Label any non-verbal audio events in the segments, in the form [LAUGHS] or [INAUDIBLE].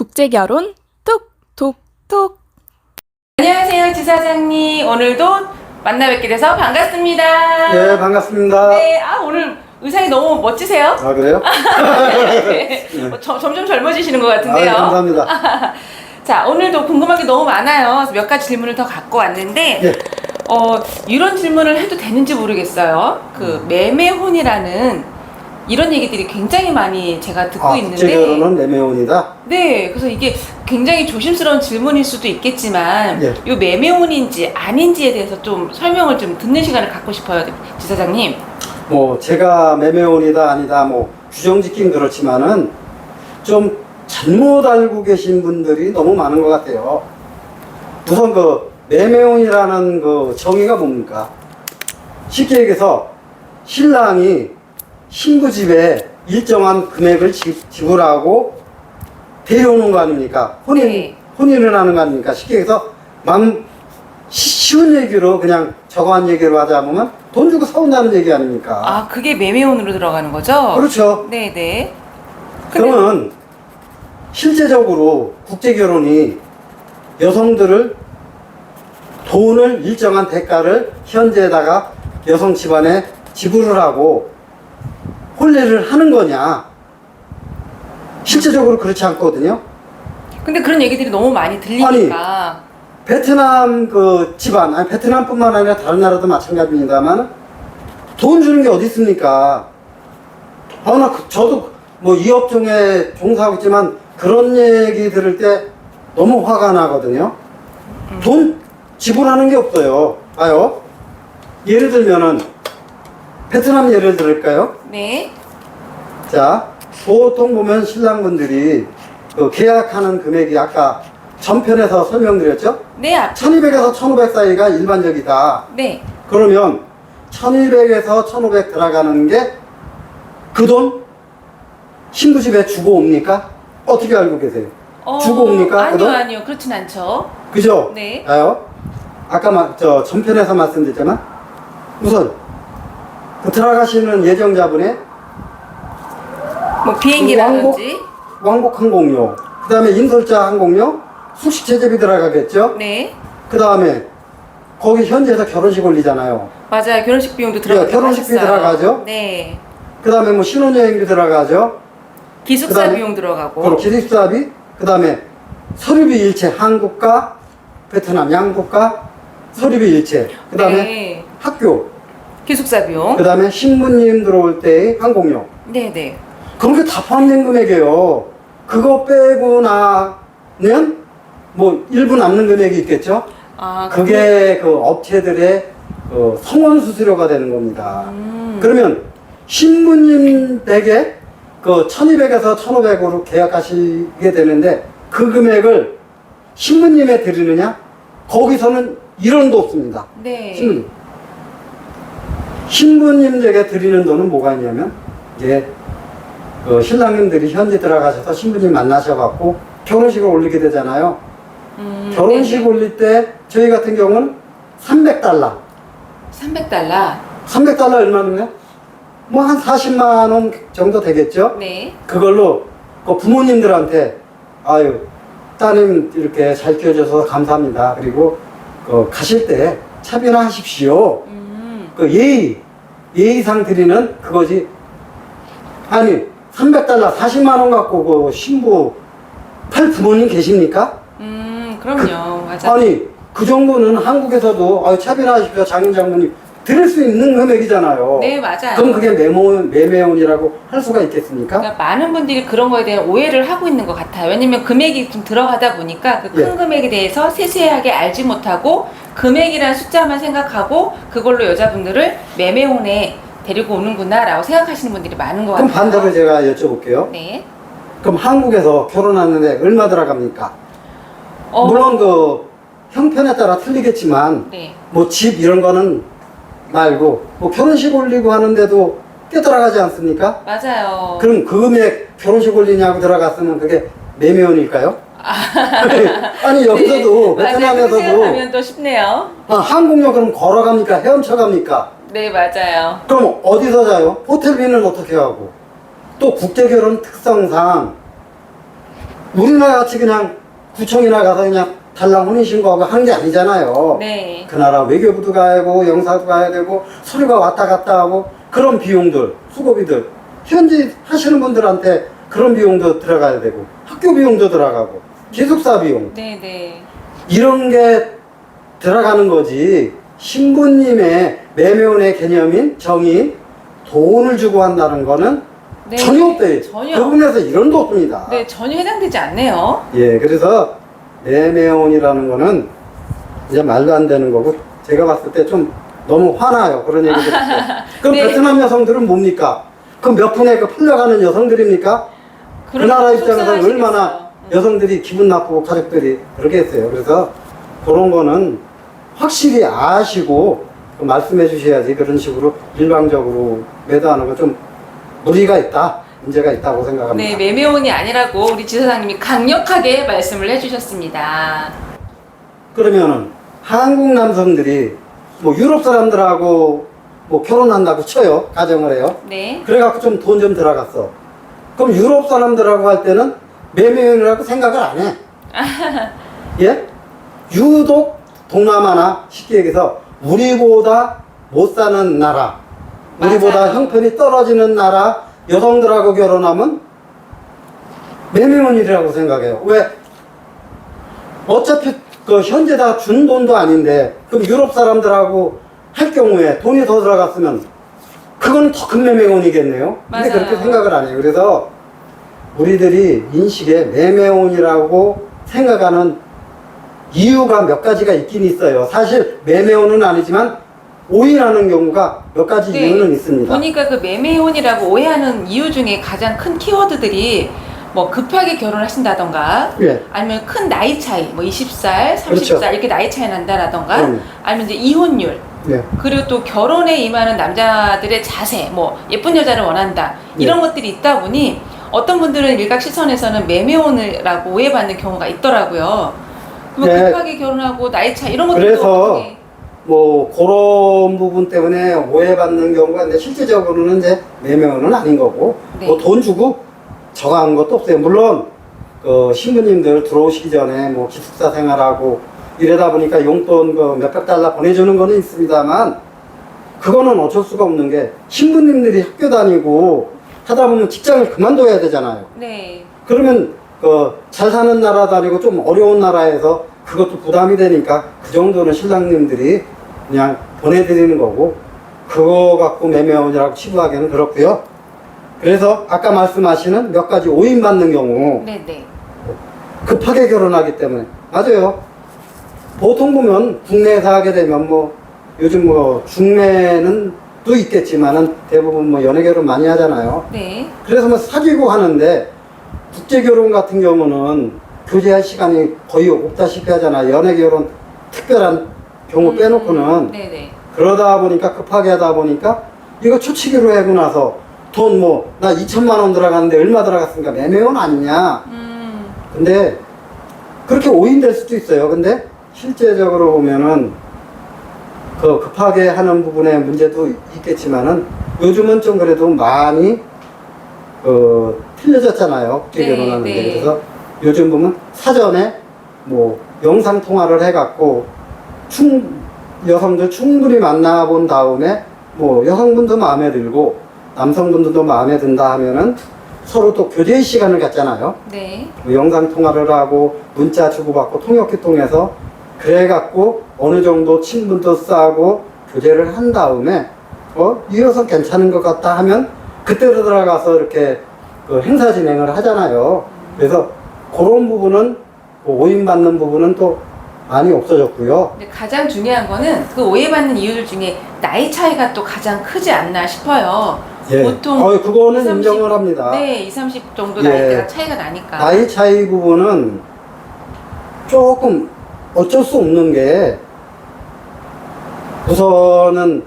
국제결혼 톡톡톡 안녕하세요, 지사장님. 오늘도 만나 뵙게 돼서 반갑습니다. 네, 반갑습니다. 네, 아, 오늘 의상이 너무 멋지세요. 아, 그래요? [LAUGHS] 네. 어, 저- 점점 젊어지시는 것 같은데요. 아, 감사합니다. [LAUGHS] 자, 오늘도 궁금한 게 너무 많아요. 그래서 몇 가지 질문을 더 갖고 왔는데, 예. 어, 이런 질문을 해도 되는지 모르겠어요. 그, 음. 매매혼이라는 이런 얘기들이 굉장히 많이 제가 듣고 아, 있는데, 국제결혼은 매매혼이다? 네, 그래서 이게 굉장히 조심스러운 질문일 수도 있겠지만, 예. 이 매매혼인지 아닌지에 대해서 좀 설명을 좀 듣는 시간을 갖고 싶어요, 지사장님. 뭐, 제가 매매혼이다, 아니다, 뭐, 규정 짓긴 그렇지만은, 좀 잘못 알고 계신 분들이 너무 많은 것 같아요. 우선 그, 매매혼이라는 그 정의가 뭡니까? 쉽게 얘기해서, 신랑이 신부 집에 일정한 금액을 지, 지불하고 데려오는 거 아닙니까? 혼인, 네. 혼인을 하는 거 아닙니까? 쉽게 얘기해서, 맘, 시- 쉬운 얘기로 그냥 저거한 얘기로 하자면 돈 주고 사온다는 얘기 아닙니까? 아, 그게 매매혼으로 들어가는 거죠? 그렇죠. 네네. 근데- 그러면 실제적으로 국제 결혼이 여성들을 돈을 일정한 대가를 현재에다가 여성 집안에 지불을 하고 혼례를 하는 거냐? 실제적으로 그렇지 않거든요. 근데 그런 얘기들이 너무 많이 들리니까. 베트남 그 집안, 아니 베트남뿐만 아니라 다른 나라도 마찬가지입니다만 돈 주는 게 어디 있습니까? 아, 나 그- 저도 뭐 이 업종에 종사하고 있지만 그런 얘기 들을 때 너무 화가 나거든요. 돈 지불하는 게 없어요. 봐요. 예를 들면은 베트남 예를 들을까요? 네. 자, 보통 보면 신랑분들이 그 계약하는 금액이 아까 전편에서 설명드렸죠? 네, 앞. 1200에서 1500 사이가 일반적이다. 네. 그러면 1200에서 1500 들어가는 게 그 돈 신부 집에 주고 옵니까? 어떻게 알고 계세요? 어, 주고 옵니까? 그 아니요, 돈? 아니요. 그렇진 않죠. 그죠? 네. 아요? 아까 마, 저 전편에서 말씀드렸지만 우선 그 들어가시는 예정자분의 뭐 비행기라든지. 왕복 항공료, 그 다음에 인솔자 항공료, 숙식 제재비 들어가겠죠? 네. 그 다음에 거기 현지에서 결혼식 올리잖아요. 맞아요. 결혼식 비용도 예, 결혼식비 들어가죠? 네. 그 다음에 뭐 신혼여행비 들어가죠. 기숙사 그다음에- 비용 들어가고. 그리고 기숙사비, 그 다음에 서류비 일체 한국과 베트남 양국과 서류비 일체, 그 다음에 네. 학교, 기숙사 비용. 그 다음에 신부님 들어올 때의 항공료. 네, 네. 그런 게 다 포함된 금액이에요. 그거 빼고 나면 뭐 일부 남는 금액이 있겠죠? 아, 그게 그 업체들의 그 성원 수수료가 되는 겁니다. 음. 그러면 신부님 댁에 그 1200에서 1500으로 계약하시게 되는데 그 금액을 신부님에 드리느냐? 거기서는 1원도 없습니다. 네. 신부님. 신부님 댁에 드리는 돈은 뭐가 있냐면, 이제, 그 신랑님들이 현지 들어가셔서 신부님 만나셔갖고 결혼식을 올리게 되잖아요. 음, 결혼식 네. 올릴 때 저희 같은 경우는 300달러. 300달러. 300달러 얼마면요? 뭐한 40만 원 정도 되겠죠? 네. 그걸로 그 부모님들한테 아유 따님 이렇게 잘 키워줘서 감사합니다. 그리고 그 가실 때 차비나 하십시오. 음. 그 예의 예의상 드리는 그거지. 아니 300달러 40만 원 갖고 그 신부 팔 부모님 계십니까? 음, 그럼요. 맞아. 아니 그 정도는 한국에서도 아유 차비나하십시오 장인 장모님 드릴 수 있는 금액이잖아요. 네, 맞아요. 그럼 그게 매모, 매매혼이라고 할 수가 있겠습니까? 그러니까 많은 분들이 그런 거에 대한 오해를 하고 있는 것 같아요. 왜냐면 금액이 좀 들어가다 보니까 그 큰 예. 금액에 대해서 세세하게 알지 못하고 금액이라는 숫자만 생각하고 그걸로 여자분들을 매매혼에 데리고 오는구나라고 생각하시는 분들이 많은 것 그럼 같아요. 반대로 제가 여쭤볼게요. 네. 그럼 한국에서 결혼하는데 얼마 들어갑니까? 어, 물론 그 형편에 따라 틀리겠지만 네. 뭐 집 이런 거는 말고 뭐 결혼식 올리고 하는데도 꽤 들어가지 않습니까? 맞아요. 그럼 그 금액 결혼식 올리냐고 들어갔으면 그게 매매혼일까요? 아니 여기서도 네. 베트남에서도 생각하면 또 쉽네요. 아, 항공료 그럼 걸어갑니까? 헤엄쳐 갑니까? 네, 맞아요. 그럼 어디서 자요? 호텔비는 어떻게 하고? 또 국제결혼 특성상 우리나라 같이 그냥 구청이나 가서 그냥 달랑 혼인신고하고 하는 게 아니잖아요. 네. 그 나라 외교부도 가야 되고 영사도 가야 되고 서류가 왔다 갔다 하고 그런 비용들 수고비들 현지 하시는 분들한테 그런 비용도 들어가야 되고 학교 비용도 들어가고 기숙사 비용 네, 네. 이런 게 들어가는 거지 신부님의 매매원의 개념인 정의 돈을 주고 한다는 거는 네. 전혀 없대요 전혀. 그 부분에서 이론도 없습니다 네, 전혀 해당되지 않네요. 예, 그래서 매매혼이라는 거는 이제 말도 안 되는 거고 제가 봤을 때 좀 너무 화나요 그런 얘기 들을 때. 그럼 네. 베트남 여성들은 뭡니까? 그럼 몇 분의 그 풀려가는 여성들입니까? 그 그럼 나라 입장에서 속상하시겠어요. 얼마나 여성들이 기분 나쁘고 가족들이 그렇게 했어요. 그래서 그런 거는 확실히 아시고 그 말씀해 주셔야지 그런 식으로 일방적으로 매도하는 건 좀 무리가 있다, 문제가 있다고 생각합니다. 네, 매매혼이 아니라고 우리 지사장님이 강력하게 말씀을 해주셨습니다. 그러면은 한국 남성들이 뭐 유럽 사람들하고 뭐 결혼한다고 쳐요 가정을 해요 네. 그래갖고 좀 돈 좀 들어갔어 그럼 유럽 사람들하고 할 때는 매매형이라고 생각을 안 해 [LAUGHS] 예? 유독 동남아나 쉽게 얘기해서 우리보다 못 사는 나라 우리보다 맞아요. 형편이 떨어지는 나라 여성들하고 결혼하면 매매혼이라고 생각해요 왜? 어차피 그 현재 다 준 돈도 아닌데 그럼 유럽 사람들하고 할 경우에 돈이 더 들어갔으면 그건 더 큰 매매혼이겠네요. 근데 맞아요. 그렇게 생각을 안 해요. 그래서 우리들이 인식에 매매혼이라고 생각하는 이유가 몇 가지가 있긴 있어요. 사실 매매혼은 아니지만 오인하는 경우가 몇 가지 네. 이유는 있습니다. 보니까 그 매매혼이라고 오해하는 이유 중에 가장 큰 키워드들이 뭐 급하게 결혼하신다던가 예. 아니면 큰 나이 차이 뭐 20살, 30살 그렇죠. 이렇게 나이 차이 난다라던가 음. 아니면 이제 이혼율 예. 그리고 또 결혼에 임하는 남자들의 자세 뭐 예쁜 여자를 원한다 이런 것들이 있다 보니 어떤 분들은 일각 시선에서는 매매혼이라고 오해받는 경우가 있더라고요. 뭐 네. 급하게 결혼하고 나이 차 이런 것들도 그래서 뭐 그런 부분 때문에 오해받는 경우가 있는데 실제적으로는 이제 매매혼은 아닌 거고 네. 뭐 돈 주고 저가한 것도 없어요. 물론 그 신부님들 들어오시기 전에 뭐 기숙사 생활하고 이러다 보니까 용돈 그 몇백 달러 보내주는 거는 있습니다만 그거는 어쩔 수가 없는 게 신부님들이 학교 다니고 하다 보면 직장을 그만둬야 되잖아요. 네. 그러면 그잘 사는 나라 다니고 좀 어려운 나라에서 그것도 부담이 되니까 그 정도는 신랑님들이 그냥 보내드리는 거고 그거 갖고 매매혼이라고 치부하기는 그렇고요. 그래서 아까 말씀하시는 몇 가지 오인 받는 경우 네, 네. 급하게 결혼하기 때문에 맞아요. 보통 보면 국내에서 하게 되면 뭐 요즘 뭐 중매는 또 있겠지만은 대부분 뭐 연애 결혼 많이 하잖아요. 네. 그래서 뭐 사귀고 하는데 국제 결혼 같은 경우는 교제할 시간이 거의 없다시피 하잖아. 연애 결혼 특별한 경우 음, 빼놓고는 네, 네. 그러다 보니까 급하게 하다 보니까 이거 초치기로 하고 나서 돈 뭐 나 2천만 원 들어갔는데 얼마 들어갔으니까 매매원 아니냐. 음. 근데 그렇게 오인될 수도 있어요. 근데 실제적으로 보면은 그 급하게 하는 부분에 문제도 있겠지만은 요즘은 좀 그래도 많이 그 틀려졌잖아요. 국제 네, 네. 그래서 요즘 보면 사전에 뭐 영상 통화를 해갖고 충 여성들 충분히 만나본 다음에 뭐 여성분도 마음에 들고 남성분들도 마음에 든다 하면은 서로 또 교제의 시간을 갖잖아요. 네. 뭐 영상 통화를 하고 문자 주고받고 통역기 통해서 그래갖고 어느 정도 친분도 쌓고 교제를 한 다음에 어 이어서 괜찮은 것 같다 하면 그때로 들어가서 이렇게 그 행사 진행을 하잖아요. 그래서 그런 부분은 뭐 오인받는 부분은 또 많이 없어졌고요. 근데 가장 중요한 거는 그 오해받는 이유들 중에 나이 차이가 또 가장 크지 않나 싶어요. 예. 보통 어, 그거는 20, 30, 인정을 합니다. 네, 20, 30 정도 예. 나이대가 차이가 나니까. 나이 차이 부분은 조금 어쩔 수 없는 게 우선은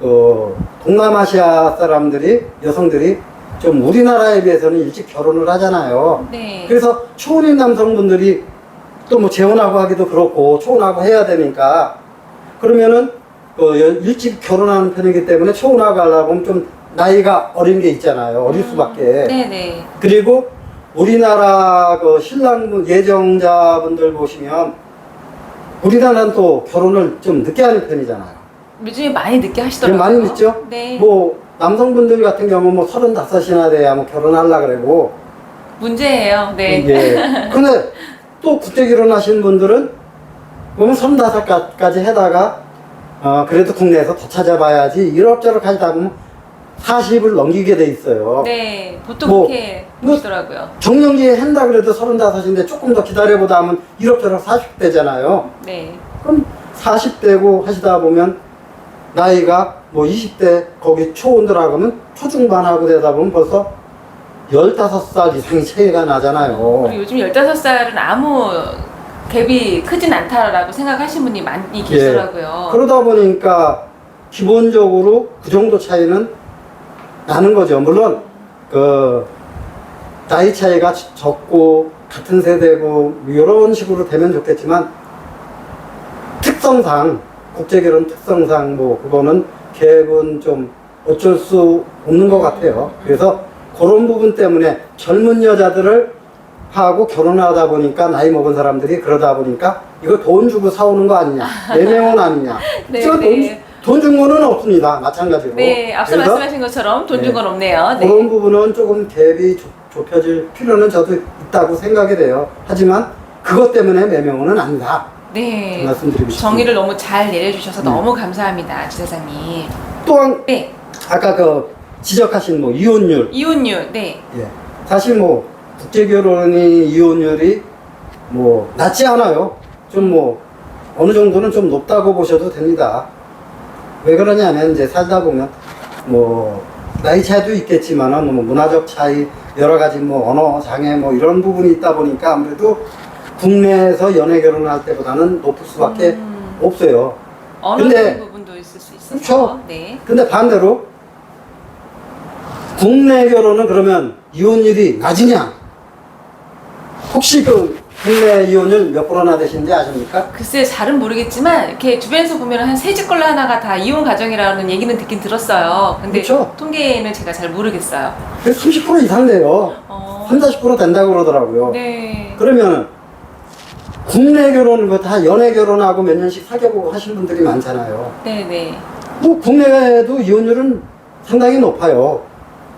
어, 동남아시아 사람들이 여성들이 좀 우리나라에 비해서는 일찍 결혼을 하잖아요. 네. 그래서 초혼인 남성분들이 또 뭐 재혼하고 하기도 그렇고 초혼하고 해야 되니까 그러면은 어, 여- 일찍 결혼하는 편이기 때문에 초혼하고 하려고 하면 좀 나이가 어린 게 있잖아요. 어릴 수밖에. 네네. 그리고 우리나라 그 신랑분 예정자분들 보시면 우리나라는 또 결혼을 좀 늦게 하는 편이잖아요. 요즘에 많이 늦게 예, 하시더라고요. 많이 늦죠? 네. 뭐 남성분들 같은 경우는 뭐 서른다섯이나 돼야 뭐 결혼하려 그러고 문제예요. 네. 예. [LAUGHS] 근데 또 국제 결혼하시는 분들은 보면 서른다섯까지 해다가 어 그래도 국내에서 더 찾아봐야지 이럭저럭 하다 보면 40을 넘기게 돼 있어요. 네. 보통 뭐, 그렇게 뭐- 보시더라고요. 정년기에 한다 그래도 서른다섯인데 조금 더 기다려보다 하면 이럭저럭 40대잖아요. 네. 그럼 40대고 하시다 보면 나이가 뭐 20대 거기 하면 초중반하고 되다 보면 벌써 15살 이상이 차이가 나잖아요. 그리고 요즘 15살은 아무 갭이 크진 않다라고 생각하시는 분이 많이 계시더라고요. 예. 그러다 보니까 기본적으로 그 정도 차이는 나는 거죠. 물론 그 나이 차이가 적고 같은 세대고 이런 식으로 되면 좋겠지만 특성상 국제결혼 특성상 뭐 그거는 갭은 좀 어쩔 수 없는 것 같아요. 그래서 그런 부분 때문에 젊은 여자들을 하고 결혼하다 보니까 나이 먹은 사람들이 그러다 보니까 이거 돈 주고 사오는 거 아니냐 [LAUGHS] 내 명은 아니냐 네, 저 네. 돈 준 거는 없습니다 마찬가지로 네, 앞서 그래서 말씀하신 것처럼 돈 네. 준건 없네요. 네. 그런 부분은 조금 갭이 좁- 좁혀질 필요는 저도 있다고 생각이 돼요 하지만 그것 때문에 매명은 아니다 네. 말씀드리고 싶습니다 정의를 너무 잘 내려주셔서 네. 너무 감사합니다, 지사장님. 또한 네, 아까 그 지적하신 뭐 이혼율 이혼율, 네, 예. 사실 뭐 국제 결혼이 이혼율이 뭐 낮지 않아요. 좀 뭐 어느 정도는 좀 높다고 보셔도 됩니다. 왜 그러냐면 이제 살다 보면 뭐 나이 차이도 있겠지만은 뭐 문화적 차이 여러 가지 뭐 언어 장애 뭐 이런 부분이 있다 보니까 아무래도 국내에서 연애 결혼할 때보다는 높을 수밖에 음. 없어요. 언어적인 근데- 부분도 있을 수 있어서, 그렇죠. 네, 근데 반대로 국내 결혼은 그러면 이혼율이 낮으냐? 혹시 그 국내 이혼율 몇 프로나 되시는지 아십니까? 글쎄 잘은 모르겠지만 이렇게 주변에서 보면 한 세 집 걸로 하나가 다 이혼 가정이라는 얘기는 듣긴 들었어요. 근데 그렇죠. 통계는 제가 잘 모르겠어요. 그래서 30% 이상 돼요. 어, 3, 40% 된다고 그러더라고요. 네, 그러면 국내 결혼은 뭐 다 연애 결혼하고 몇 년씩 사귀어보고 하신 분들이 많잖아요. 네, 네. 뭐 국내에도 이혼율은 상당히 높아요.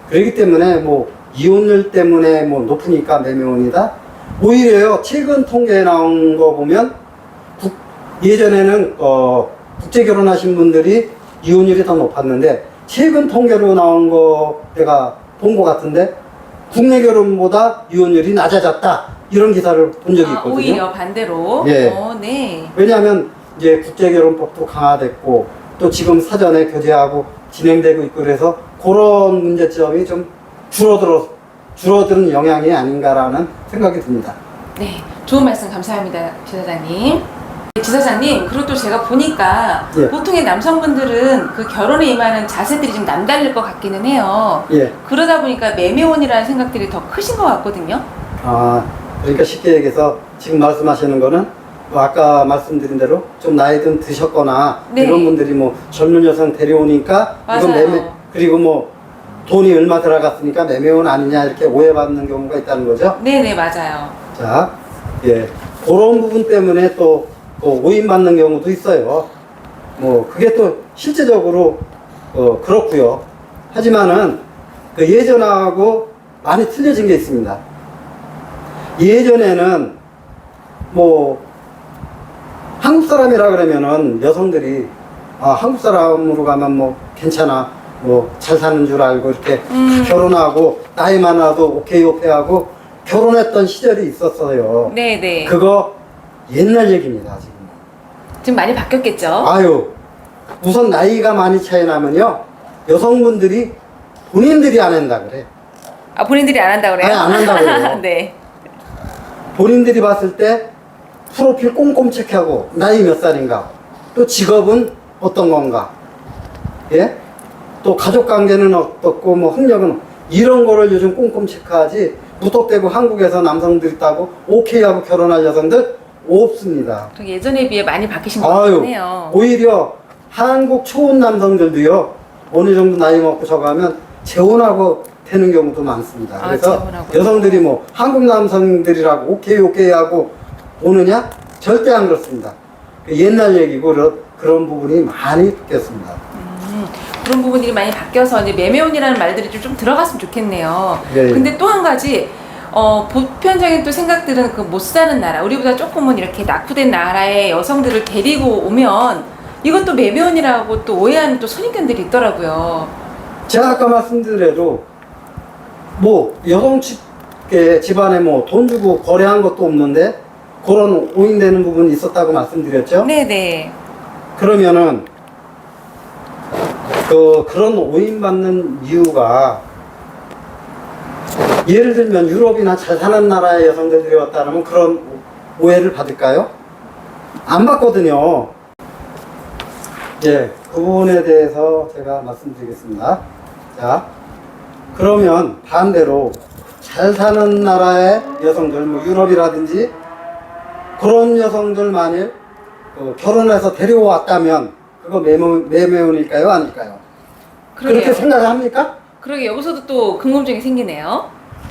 그렇기 때문에 뭐 이혼율 때문에 뭐 높으니까 매매원이다. 오히려요 최근 통계에 나온 거 보면 국- 예전에는 어 국제 결혼하신 분들이 이혼율이 더 높았는데 최근 통계로 나온 거 내가 본 것 같은데 국내 결혼보다 이혼율이 낮아졌다 이런 기사를 본 적이 아, 있거든요. 오히려 반대로. 예. 어, 네. 왜냐하면 이제 국제 결혼법도 강화됐고 또 지금 사전에 교제하고 진행되고 있고 그래서 그런 문제점이 좀 줄어들어 줄어드는 영향이 아닌가라는 생각이 듭니다. 네, 좋은 말씀 감사합니다, 지사장님. 네, 지사장님, 그리고 또 제가 보니까 예. 보통의 남성분들은 그 결혼에 임하는 자세들이 좀 남다를 것 같기는 해요. 예. 그러다 보니까 매매원이라는 생각들이 더 크신 것 같거든요. 아 그러니까 쉽게 얘기해서 지금 말씀하시는 거는 뭐 아까 말씀드린 대로 좀 나이 좀 드셨거나 네. 이런 분들이 뭐 젊은 여성 데려오니까 이건 맞아요. 매매 그리고 뭐 돈이 얼마 들어갔으니까 매매원 아니냐 이렇게 오해받는 경우가 있다는 거죠. 네네, 맞아요. 자, 예, 그런 부분 때문에 또, 또 오인받는 경우도 있어요. 뭐, 그게 또 실제적으로, 어, 그렇고요 하지만은, 그 예전하고 많이 틀려진 게 있습니다. 예전에는, 뭐, 한국 사람이라 그러면은 여성들이, 아, 한국 사람으로 가면 뭐, 괜찮아. 뭐, 잘 사는 줄 알고 이렇게 음. 결혼하고, 나이 많아도 오케이 오케이 하고, 결혼했던 시절이 있었어요. 네네. 그거 옛날 얘기입니다, 지금. 지금 많이 바뀌었겠죠? 아유, 우선 나이가 많이 차이 나면요, 여성분들이 본인들이 안 한다 그래. 아, 본인들이 안 한다고 그래요? 아니, 안 한다고 그래요. [LAUGHS] 네. 본인들이 봤을 때 프로필 꼼꼼 체크하고 나이 몇 살인가, 또 직업은 어떤 건가, 예? 또 가족 관계는 어떻고 뭐 학력은 이런 거를 요즘 꼼꼼 체크하지 무턱대고 한국에서 남성들 있다고 오케이 하고 결혼할 여성들 없습니다. 그 예전에 비해 많이 바뀌신 것 아유, 해요. 오히려 한국 초혼 남성들도요, 어느 정도 나이 먹고 저거 하면 재혼하고 되는 경우도 많습니다. 아, 그래서 재혼하고. 여성들이 뭐 한국 남성들이라고 오케이 오케이 하고 오느냐 절대 안 그렇습니다. 그 옛날 얘기고 그런, 그런 부분이 많이 바뀌었습니다. 음, 그런 부분들이 많이 바뀌어서 이제 매매혼이라는 말들이 좀, 좀 들어갔으면 좋겠네요. 예, 예. 근데 또 한 가지 어, 보편적인 또 생각들은 그 못 사는 나라, 우리보다 조금은 이렇게 낙후된 나라의 여성들을 데리고 오면 이건 또 매매혼이라고 또 오해하는 또 선입견들이 있더라고요. 제가 아까 말씀드려도 뭐 여성 측의 집안에 뭐 돈 주고 거래한 것도 없는데 그런 오인되는 부분이 있었다고 말씀드렸죠. 네네. 그러면은 그 그런 오인받는 이유가 예를 들면 유럽이나 잘 사는 나라의 여성들 들여왔다면 그런 오해를 받을까요? 안 받거든요. 예, 그 부분에 대해서 제가 말씀드리겠습니다. 자, 그러면 반대로 잘 사는 나라의 여성들, 뭐 유럽이라든지 그런 여성들 만일 그 결혼해서 데려왔다면 그거 매매, 매매운일까요? 아닐까요? 그렇게 그러게요. 생각을 합니까? 그러게 여기서도 또 궁금증이 생기네요.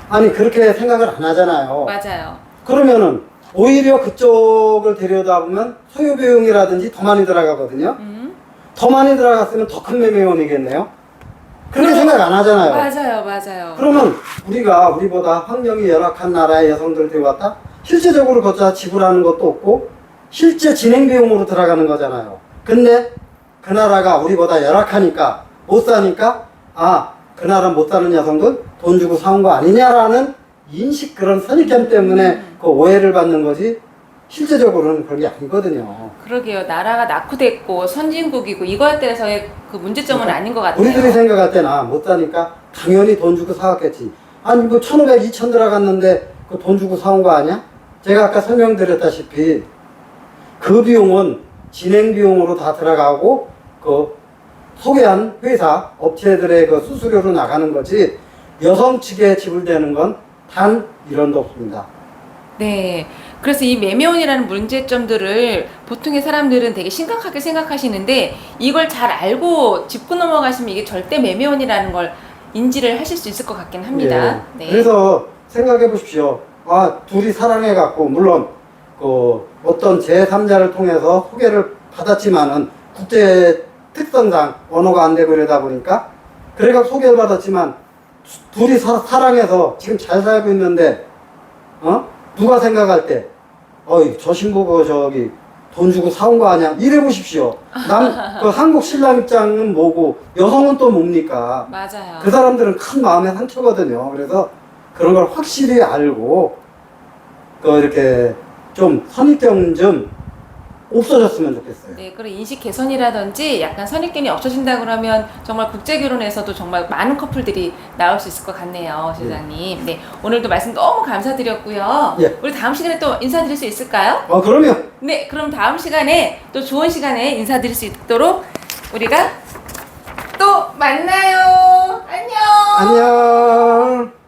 아니 그렇게 생각을 안 하잖아요. 맞아요. 그러면은 오히려 그쪽을 데려다 보면 소요 비용이라든지 더 많이 들어가거든요. 음. 더 많이 들어갔으면 더 큰 매매원이겠네요. 그렇게 그럼- 생각 안 하잖아요. 맞아요, 맞아요. 그러면 우리가 우리보다 환경이 열악한 나라의 여성들을 데려왔다? 실제적으로 거기다 지불하는 것도 없고 실제 진행 비용으로 들어가는 거잖아요. 근데 그 나라가 우리보다 열악하니까 못 사니까 아, 그 나라 못 사는 여성들 돈 주고 사온 거 아니냐라는 인식 그런 선입견 때문에 그 오해를 받는 거지 실제적으로는 그런 게 아니거든요. 그러게요. 나라가 낙후됐고 선진국이고 이거에 대해서의 그 문제점은 아닌 것 같아요. 우리들이 생각할 때는 아, 못 사니까 당연히 돈 주고 사왔겠지. 아니 뭐 1500, 2000 들어갔는데 그 돈 주고 사온 거 아니야? 제가 아까 설명드렸다시피 그 비용은 진행 비용으로 다 들어가고 그 소개한 회사 업체들의 그 수수료로 나가는 거지 여성 측에 지불되는 건 단 1원도 없습니다. 네. 그래서 이 매매혼이라는 문제점들을 보통의 사람들은 되게 심각하게 생각하시는데 이걸 잘 알고 짚고 넘어가시면 이게 절대 매매혼이라는 걸 인지를 하실 수 있을 것 같긴 합니다. 예. 네. 그래서 생각해 보십시오. 아, 둘이 사랑해 갖고 물론 그 어떤 제3자를 통해서 소개를 받았지만은 국제 특성상 언어가 안 되고 이러다 보니까 그래가 소개를 받았지만 둘이 사, 사랑해서 지금 잘 살고 있는데 어? 누가 생각할 때 어이 저 신부가 저기 돈 주고 사온 거 아니야? 이래 보십시오. 남, 그 [LAUGHS] 한국 신랑 입장은 뭐고 여성은 또 뭡니까? 맞아요. 그 사람들은 큰 마음의 상처거든요. 그래서 그런 걸 확실히 알고 그 이렇게 좀 선입견 좀 없어졌으면 좋겠어요. 네, 그런 인식 개선이라든지 약간 선입견이 없어진다 그러면 정말 국제 결혼에서도 정말 많은 커플들이 나올 수 있을 것 같네요, 실장님. 네, 오늘도 말씀 너무 감사드렸고요. 예. 우리 다음 시간에 또 인사드릴 수 있을까요? 어 그러면 네, 그럼 다음 시간에 또 좋은 시간에 인사드릴 수 있도록 우리가 또 만나요. 안녕. 안녕.